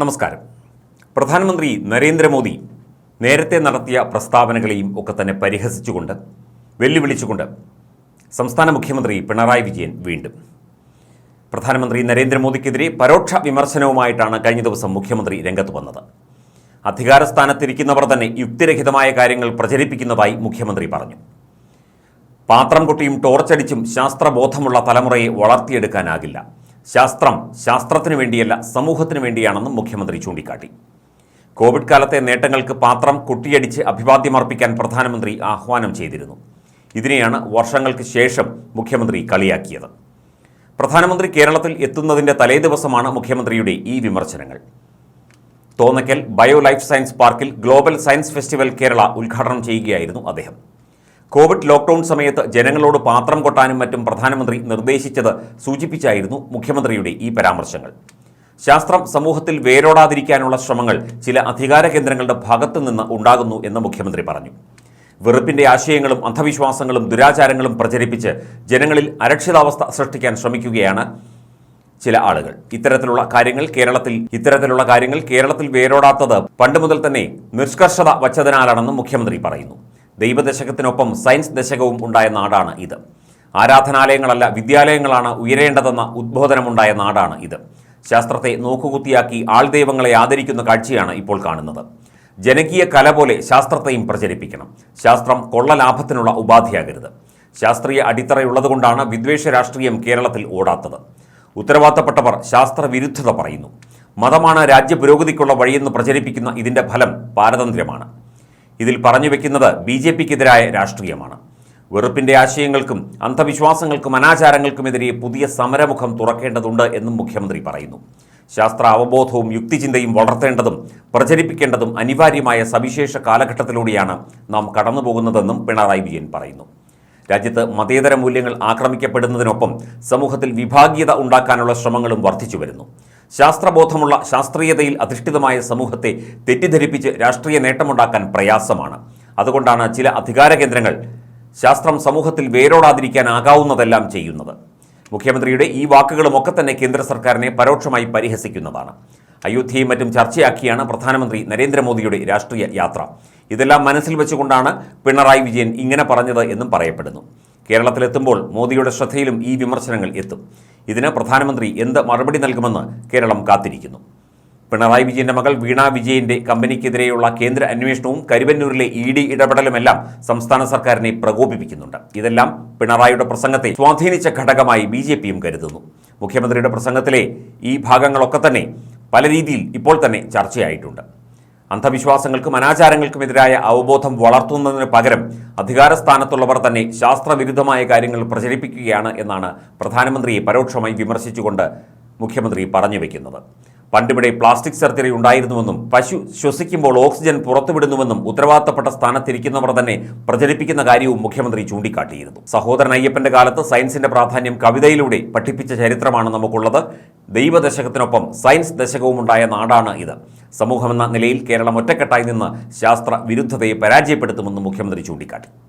നമസ്കാരം. പ്രധാനമന്ത്രി നരേന്ദ്രമോദി നേരത്തെ നടത്തിയ പ്രസ്താവനകളെയും ഒക്കെ തന്നെ പരിഹസിച്ചുകൊണ്ട് വെല്ലുവിളിച്ചുകൊണ്ട് സംസ്ഥാന മുഖ്യമന്ത്രി പിണറായി വിജയൻ വീണ്ടും. പ്രധാനമന്ത്രി നരേന്ദ്രമോദിക്കെതിരെ പരോക്ഷ വിമർശനവുമായിട്ടാണ് കഴിഞ്ഞ ദിവസം മുഖ്യമന്ത്രി രംഗത്ത് വന്നത്. അധികാരസ്ഥാനത്തിരിക്കുന്നവർ തന്നെ യുക്തിരഹിതമായ കാര്യങ്ങൾ പ്രചരിപ്പിക്കുന്നതായി മുഖ്യമന്ത്രി പറഞ്ഞു. പാത്രം കൊട്ടിയും ടോർച്ചടിച്ചും ശാസ്ത്രബോധമുള്ള തലമുറയെ വളർത്തിയെടുക്കാനാകില്ല. ശാസ്ത്രം ശാസ്ത്രത്തിനു വേണ്ടിയല്ല സമൂഹത്തിനു വേണ്ടിയാണെന്നും മുഖ്യമന്ത്രി ചൂണ്ടിക്കാട്ടി. കോവിഡ് കാലത്തെ നേട്ടങ്ങൾക്ക് പാത്രം കുട്ടിയടിച്ച് അഭിവാദ്യമർപ്പിക്കാൻ പ്രധാനമന്ത്രി ആഹ്വാനം ചെയ്തിരുന്നു. ഇതിനെയാണ് വർഷങ്ങൾക്ക് ശേഷം മുഖ്യമന്ത്രി കളിയാക്കിയത്. പ്രധാനമന്ത്രി കേരളത്തിൽ എത്തുന്നതിന്റെ തലേദിവസമാണ് മുഖ്യമന്ത്രിയുടെ ഈ വിമർശനങ്ങൾ. തോന്നക്കൽ ബയോ ലൈഫ് സയൻസ് പാർക്കിൽ ഗ്ലോബൽ സയൻസ് ഫെസ്റ്റിവൽ കേരള ഉദ്ഘാടനം ചെയ്യുകയായിരുന്നു അദ്ദേഹം. കോവിഡ് ലോക്ക്ഡൌൺ സമയത്ത് ജനങ്ങളോട് പാത്രം കൊട്ടാനും മറ്റും പ്രധാനമന്ത്രി നിർദ്ദേശിച്ചത് സൂചിപ്പിച്ചായിരുന്നു മുഖ്യമന്ത്രിയുടെ ഈ പരാമർശങ്ങൾ. ശാസ്ത്രം സമൂഹത്തിൽ വേരോടാതിരിക്കാനുള്ള ശ്രമങ്ങൾ ചില അധികാര കേന്ദ്രങ്ങളുടെ ഭാഗത്തു നിന്ന് ഉണ്ടാകുന്നു എന്ന് മുഖ്യമന്ത്രി പറഞ്ഞു. വെറുപ്പിന്റെ ആശയങ്ങളും അന്ധവിശ്വാസങ്ങളും ദുരാചാരങ്ങളും പ്രചരിപ്പിച്ച് ജനങ്ങളിൽ അരക്ഷിതാവസ്ഥ സൃഷ്ടിക്കാൻ ശ്രമിക്കുകയാണ് ചില ആളുകൾ. ഇത്തരത്തിലുള്ള കാര്യങ്ങൾ കേരളത്തിൽ ഇത്തരത്തിലുള്ള കാര്യങ്ങൾ കേരളത്തിൽ വേരോടാത്തത് പണ്ട് മുതൽ തന്നെ നിഷ്കർഷത വച്ചതിനാലാണെന്നും മുഖ്യമന്ത്രി പറയുന്നു. ദൈവദശകത്തിനൊപ്പം സയൻസ് ദശകവും ഉണ്ടായ നാടാണ് ഇത്. ആരാധനാലയങ്ങളല്ല വിദ്യാലയങ്ങളാണ് ഉയരേണ്ടതെന്ന ഉദ്ബോധനമുണ്ടായ നാടാണ് ഇത്. ശാസ്ത്രത്തെ നോക്കുകുത്തിയാക്കി ആൾദൈവങ്ങളെ ആദരിക്കുന്ന കാഴ്ചയാണ് ഇപ്പോൾ കാണുന്നത്. ജനകീയ കല പോലെ ശാസ്ത്രത്തെയും പ്രചരിപ്പിക്കണം. ശാസ്ത്രം കൊള്ളലാഭത്തിനുള്ള ഉപാധിയാകരുത്. ശാസ്ത്രീയ അടിത്തറയുള്ളതുകൊണ്ടാണ് വിദ്വേഷ രാഷ്ട്രീയം കേരളത്തിൽ ഓടാത്തത്. ഉത്തരവാദിത്തപ്പെട്ടവർ ശാസ്ത്രവിരുദ്ധത പറയുന്നു. മതമാണ് രാജ്യ പുരോഗതിക്കുള്ള വഴിയെന്ന് പ്രചരിപ്പിക്കുന്ന ഇതിന്റെ ഫലം പാരതന്ത്ര്യമാണ്. ഇതിൽ പറഞ്ഞു വെക്കുന്നത് ബി ജെ പിക്കെതിരായ രാഷ്ട്രീയമാണ്. വെറുപ്പിന്റെ ആശയങ്ങൾക്കും അന്ധവിശ്വാസങ്ങൾക്കും അനാചാരങ്ങൾക്കുമെതിരെ പുതിയ സമരമുഖം തുറക്കേണ്ടതുണ്ട് എന്നും മുഖ്യമന്ത്രി പറയുന്നു. ശാസ്ത്ര അവബോധവും യുക്തിചിന്തയും വളർത്തേണ്ടതും പ്രചരിപ്പിക്കേണ്ടതും അനിവാര്യമായ സവിശേഷ കാലഘട്ടത്തിലൂടെയാണ് നാം കടന്നുപോകുന്നതെന്നും പിണറായി വിജയൻ പറയുന്നു. രാജ്യത്ത് മതേതര മൂല്യങ്ങൾ ആക്രമിക്കപ്പെടുന്നതിനൊപ്പം സമൂഹത്തിൽ വിഭാഗീയത ഉണ്ടാക്കാനുള്ള ശ്രമങ്ങളും വർദ്ധിച്ചു വരുന്നു ശാസ്ത്രബോധമുള്ള ശാസ്ത്രീയതയിൽ അധിഷ്ഠിതമായ സമൂഹത്തെ തെറ്റിദ്ധരിപ്പിച്ച് രാഷ്ട്രീയ നേട്ടമുണ്ടാക്കാൻ പ്രയാസമാണ്. അതുകൊണ്ടാണ് ചില അധികാര കേന്ദ്രങ്ങൾ ശാസ്ത്രം സമൂഹത്തിൽ വേരോടാതിരിക്കാനാകാവുന്നതെല്ലാം ചെയ്യുന്നത്. മുഖ്യമന്ത്രിയുടെ ഈ വാക്കുകളുമൊക്കെ തന്നെ കേന്ദ്ര സർക്കാരിനെ പരോക്ഷമായി പരിഹസിക്കുന്നതാണ്. അയോധ്യയും മറ്റും ചർച്ചയാക്കിയാണ് പ്രധാനമന്ത്രി നരേന്ദ്രമോദിയുടെ രാഷ്ട്രീയ യാത്ര. ഇതെല്ലാം മനസ്സിൽ വെച്ചുകൊണ്ടാണ് പിണറായി വിജയൻ ഇങ്ങനെ പറഞ്ഞത് എന്നും പറയപ്പെടുന്നു. കേരളത്തിലെത്തുമ്പോൾ മോദിയുടെ ശ്രദ്ധയിലും ഈ വിമർശനങ്ങൾ എത്തും. ഇതിന് പ്രധാനമന്ത്രി എന്ത് മറുപടി നൽകുമെന്ന് കേരളം കാത്തിരിക്കുന്നു. പിണറായി വിജയന്റെ മകൾ വീണ വിജയന്റെ കമ്പനിക്കെതിരെയുള്ള കേന്ദ്ര അന്വേഷണവും കരുവന്നൂരിലെ ഇ ഡി ഇടപെടലുമെല്ലാം സംസ്ഥാന സർക്കാരിനെ പ്രകോപിപ്പിക്കുന്നുണ്ട്. ഇതെല്ലാം പിണറായിയുടെ പ്രസംഗത്തെ സ്വാധീനിച്ച ഘടകമായി ബി ജെ പിയും കരുതുന്നു. മുഖ്യമന്ത്രിയുടെ പ്രസംഗത്തിലെ ഈ ഭാഗങ്ങളൊക്കെ തന്നെ പല രീതിയിൽ ഇപ്പോൾ തന്നെ ചർച്ചയായിട്ടുണ്ട്. അന്ധവിശ്വാസങ്ങൾക്കും അനാചാരങ്ങൾക്കുമെതിരായ അവബോധം വളർത്തുന്നതിന് പകരം അധികാരസ്ഥാനത്തുള്ളവർ തന്നെ ശാസ്ത്രവിരുദ്ധമായ കാര്യങ്ങൾ പ്രചരിപ്പിക്കുകയാണ് എന്നാണ് പ്രധാനമന്ത്രിയെ പരോക്ഷമായി വിമർശിച്ചുകൊണ്ട് മുഖ്യമന്ത്രി പറഞ്ഞു വയ്ക്കുന്നത് പണ്ടിവിടെ പ്ലാസ്റ്റിക് സർജറി ഉണ്ടായിരുന്നുവെന്നും പശു ശ്വസിക്കുമ്പോൾ ഓക്സിജൻ പുറത്തുവിടുന്നുവെന്നും ഉത്തരവാദിത്തപ്പെട്ട സ്ഥാനത്തിരിക്കുന്നവർ തന്നെ പ്രചരിപ്പിക്കുന്ന കാര്യവും മുഖ്യമന്ത്രി ചൂണ്ടിക്കാട്ടിയിരുന്നു. സഹോദരൻ അയ്യപ്പന്റെ കാലത്ത് സയൻസിന്റെ പ്രാധാന്യം കവിതയിലൂടെ പഠിപ്പിച്ച ചരിത്രമാണ് നമുക്കുള്ളത്. ദൈവദശകത്തിനൊപ്പം സയൻസ് ദശകവും ഉണ്ടായ നാടാണ് ഇത്. സമൂഹമെന്ന നിലയിൽ കേരളം ഒറ്റക്കെട്ടായി നിന്ന് ശാസ്ത്ര വിരുദ്ധതയെ പരാജയപ്പെടുത്തുമെന്നും മുഖ്യമന്ത്രി ചൂണ്ടിക്കാട്ടി.